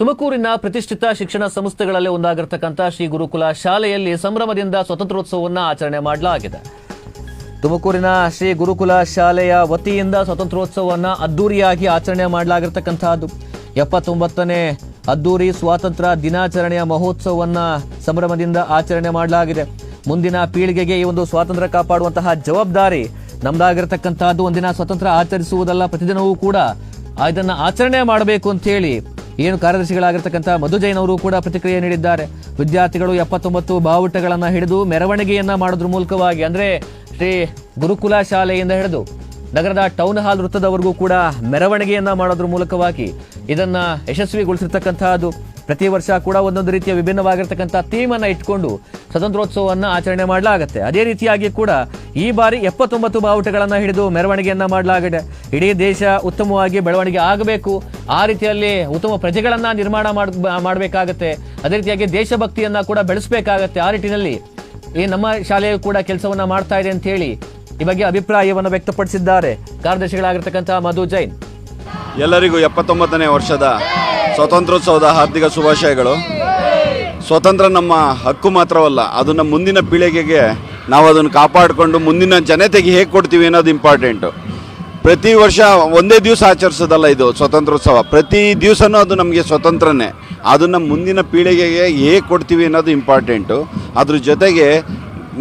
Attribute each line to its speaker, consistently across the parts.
Speaker 1: ತುಮಕೂರಿನ ಪ್ರತಿಷ್ಠಿತ ಶಿಕ್ಷಣ ಸಂಸ್ಥೆಗಳಲ್ಲಿ ಒಂದಾಗಿರ್ತಕ್ಕಂಥ ಶ್ರೀ ಗುರುಕುಲ ಶಾಲೆಯಲ್ಲಿ ಸಂಭ್ರಮದಿಂದ ಸ್ವತಂತ್ರೋತ್ಸವವನ್ನು ಆಚರಣೆ ಮಾಡಲಾಗಿದೆ. ತುಮಕೂರಿನ ಶ್ರೀ ಗುರುಕುಲ ಶಾಲೆಯ ವತಿಯಿಂದ ಸ್ವಾತಂತ್ರ್ಯೋತ್ಸವವನ್ನು ಅದ್ದೂರಿಯಾಗಿ ಆಚರಣೆ ಮಾಡಲಾಗಿರ್ತಕ್ಕಂಥದ್ದು. ಎಪ್ಪತ್ತೊಂಬತ್ತನೇ ಅದ್ದೂರಿ ಸ್ವಾತಂತ್ರ್ಯ ದಿನಾಚರಣೆಯ ಮಹೋತ್ಸವವನ್ನು ಸಂಭ್ರಮದಿಂದ ಆಚರಣೆ ಮಾಡಲಾಗಿದೆ. ಮುಂದಿನ ಪೀಳಿಗೆಗೆ ಈ ಒಂದು ಸ್ವಾತಂತ್ರ್ಯ ಕಾಪಾಡುವಂತಹ ಜವಾಬ್ದಾರಿ ನಮ್ದಾಗಿರ್ತಕ್ಕಂಥದ್ದು. ಒಂದಿನ ಸ್ವಾತಂತ್ರ್ಯ ಆಚರಿಸುವುದಲ್ಲ, ಪ್ರತಿದಿನವೂ ಕೂಡ ಇದನ್ನು ಆಚರಣೆ ಮಾಡಬೇಕು ಅಂತ ಹೇಳಿ ಏನು ಕಾರ್ಯದರ್ಶಿಗಳಾಗಿರ್ತಕ್ಕಂಥ ಮಧು ಜೈನ್ ಅವರು ಕೂಡ ಪ್ರತಿಕ್ರಿಯೆ ನೀಡಿದ್ದಾರೆ. ವಿದ್ಯಾರ್ಥಿಗಳು ಎಪ್ಪತ್ತೊಂಬತ್ತು ಬಾವುಟಗಳನ್ನು ಹಿಡಿದು ಮೆರವಣಿಗೆಯನ್ನು ಮಾಡೋದ್ರ ಮೂಲಕವಾಗಿ ಅಂದರೆ ಶ್ರೀ ಗುರುಕುಲ ಶಾಲೆಯಿಂದ ಹಿಡಿದು ನಗರದ ಟೌನ್ ಹಾಲ್ ವೃತ್ತದವರೆಗೂ ಕೂಡ ಮೆರವಣಿಗೆಯನ್ನು ಮಾಡೋದ್ರ ಮೂಲಕವಾಗಿ ಇದನ್ನು ಯಶಸ್ವಿಗೊಳಿಸಿರ್ತಕ್ಕಂತಹದ್ದು ಪ್ರತಿ ವರ್ಷ ಕೂಡ ಒಂದೊಂದು ರೀತಿಯ ವಿಭಿನ್ನವಾಗಿರ್ತಕ್ಕಂಥ ಥೀಮ್ ಅನ್ನ ಇಟ್ಕೊಂಡು ಸ್ವತಂತ್ರೋತ್ಸವವನ್ನು ಆಚರಣೆ ಮಾಡಲಾಗುತ್ತೆ. ಅದೇ ರೀತಿಯಾಗಿ ಕೂಡ ಈ ಬಾರಿ ಎಪ್ಪತ್ತೊಂಬತ್ತು ಬಾವುಟಗಳನ್ನು ಹಿಡಿದು ಮೆರವಣಿಗೆಯನ್ನು ಮಾಡಲಾಗಿದೆ. ಇಡೀ ದೇಶ ಉತ್ತಮವಾಗಿ ಬೆಳವಣಿಗೆ ಆಗಬೇಕು. ಆ ರೀತಿಯಲ್ಲಿ ಉತ್ತಮ ಪ್ರಜೆಗಳನ್ನು ನಿರ್ಮಾಣ ಮಾಡ್ ಮಾಡಬೇಕಾಗತ್ತೆ. ಅದೇ ರೀತಿಯಾಗಿ ದೇಶಭಕ್ತಿಯನ್ನು ಕೂಡ ಬೆಳೆಸಬೇಕಾಗತ್ತೆ. ಆ ನಿಟ್ಟಿನಲ್ಲಿ ಈ ನಮ್ಮ ಶಾಲೆಯು ಕೂಡ ಕೆಲಸವನ್ನು ಮಾಡ್ತಾ ಇದೆ ಅಂತ ಹೇಳಿ ಈ ಬಗ್ಗೆ ಅಭಿಪ್ರಾಯವನ್ನು ವ್ಯಕ್ತಪಡಿಸಿದ್ದಾರೆ. ಕಾರ್ಯದರ್ಶಿಗಳಾಗಿರ್ತಕ್ಕಂಥ ಮಧು ಜೈನ್.
Speaker 2: ಎಲ್ಲರಿಗೂ ಎಪ್ಪತ್ತೊಂಬತ್ತನೇ ವರ್ಷದ ಸ್ವಾತಂತ್ರ್ಯೋತ್ಸವದ ಹಾರ್ದಿಕ ಶುಭಾಶಯಗಳು. ಸ್ವತಂತ್ರ ನಮ್ಮ ಹಕ್ಕು ಮಾತ್ರವಲ್ಲ ಅದನ್ನು ಮುಂದಿನ ಪೀಳಿಗೆಗೆ ನಾವು ಅದನ್ನು ಕಾಪಾಡಿಕೊಂಡು ಮುಂದಿನ ಜನತೆಗೆ ಹೇಗೆ ಕೊಡ್ತೀವಿ ಅನ್ನೋದು ಇಂಪಾರ್ಟೆಂಟು ಪ್ರತಿ ವರ್ಷ ಒಂದೇ ದಿವಸ ಆಚರಿಸೋದಲ್ಲ ಇದು ಸ್ವಾತಂತ್ರ್ಯೋತ್ಸವ. ಪ್ರತಿ ದಿವಸನೂ ಅದು ನಮಗೆ ಸ್ವತಂತ್ರನೇ ಅದನ್ನು ಮುಂದಿನ ಪೀಳಿಗೆಗೆ ಹೇಗೆ ಕೊಡ್ತೀವಿ ಅನ್ನೋದು ಇಂಪಾರ್ಟೆಂಟು ಅದ್ರ ಜೊತೆಗೆ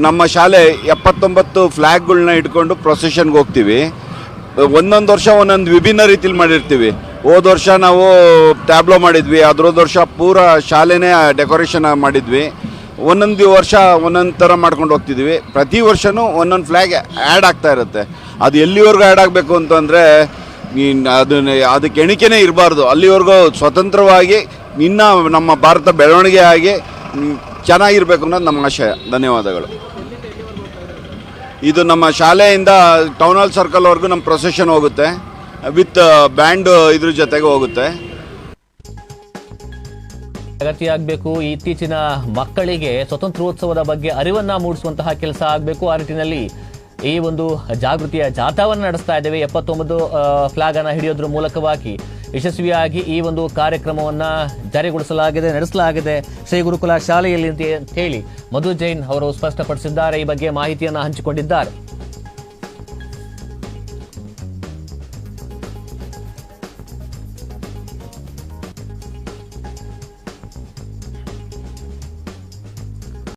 Speaker 2: ನಮ್ಮ ಶಾಲೆ ಎಪ್ಪತ್ತೊಂಬತ್ತು ಫ್ಲ್ಯಾಗ್ಗಳನ್ನ ಇಟ್ಕೊಂಡು ಪ್ರೊಸೆಷನ್ಗೆ ಹೋಗ್ತೀವಿ. ಒಂದೊಂದು ವರ್ಷ ಒಂದೊಂದು ವಿಭಿನ್ನ ರೀತಿಲಿ ಮಾಡಿರ್ತೀವಿ. ಹೋದ ವರ್ಷ ನಾವು ಟ್ಯಾಬ್ಲೋ ಮಾಡಿದ್ವಿ. ಅದ್ರದ್ದು ವರ್ಷ ಪೂರ ಶಾಲೆನೇ ಡೆಕೋರೇಷನ್ ಮಾಡಿದ್ವಿ. ಒಂದೊಂದು ವರ್ಷ ಒಂದೊಂದು ಥರ ಮಾಡ್ಕೊಂಡು ಹೋಗ್ತಿದ್ವಿ. ಪ್ರತಿ ವರ್ಷವೂ ಒಂದೊಂದು ಫ್ಲ್ಯಾಗ್ ಆ್ಯಡ್ ಆಗ್ತಾ ಇರುತ್ತೆ. ಅದು ಎಲ್ಲಿವರೆಗೂ ಆ್ಯಡ್ ಆಗಬೇಕು ಅಂತಂದರೆ ಅದನ್ನ, ಅದಕ್ಕೆ ಎಣಿಕೆನೇ ಇರಬಾರ್ದು. ಅಲ್ಲಿವರೆಗೂ ಸ್ವತಂತ್ರವಾಗಿ ಇನ್ನು ನಮ್ಮ ಭಾರತ ಬೆಳವಣಿಗೆ ಆಗಿ ಚೆನ್ನಾಗಿರಬೇಕು ಅನ್ನೋದು ನಮ್ಮ ಆಶಯ. ಧನ್ಯವಾದಗಳು. ಇದು ನಮ್ಮ ಶಾಲೆಯಿಂದ ಟೌನ್ ಹಾಲ್ ಸರ್ಕಲ್ವರೆಗೂ ನಮ್ಮ ಪ್ರೊಸೆಷನ್ ಹೋಗುತ್ತೆ. ವಿತ್ ಬ್ಯಾಂಡ್ ಇದ್ರ ಜೊತೆಗೆ ಹೋಗುತ್ತೆ.
Speaker 1: ಪ್ರಗತಿಯಾಗಬೇಕು ಇತ್ತೀಚಿನ ಮಕ್ಕಳಿಗೆ ಸ್ವತಂತ್ರೋತ್ಸವದ ಬಗ್ಗೆ ಅರಿವನ್ನ ಮೂಡಿಸುವಂತಹ ಕೆಲಸ ಆಗಬೇಕು ಆ ನಿಟ್ಟಿನಲ್ಲಿ. ಈ ಒಂದು ಜಾಗೃತಿಯ ಜಾಥಾವನ್ನು ನಡೆಸ್ತಾ ಇದ್ದೇವೆ. ಎಪ್ಪತ್ತೊಂಬತ್ತು ಫ್ಲಾಗ್ ಅನ್ನು ಹಿಡಿಯೋದ್ರ ಮೂಲಕವಾಗಿ ಯಶಸ್ವಿಯಾಗಿ ಈ ಒಂದು ಕಾರ್ಯಕ್ರಮವನ್ನ ಜಾರಿಗೊಳಿಸಲಾಗಿದೆ, ನಡೆಸಲಾಗಿದೆ. ಶ್ರೀ ಗುರುಕುಲ ಶಾಲೆಯಲ್ಲಿ ಅಂತ ಹೇಳಿ ಮಧು ಜೈನ್ ಅವರು ಸ್ಪಷ್ಟಪಡಿಸಿದ್ದಾರೆ. ಈ ಬಗ್ಗೆ ಮಾಹಿತಿಯನ್ನು ಹಂಚಿಕೊಂಡಿದ್ದಾರೆ.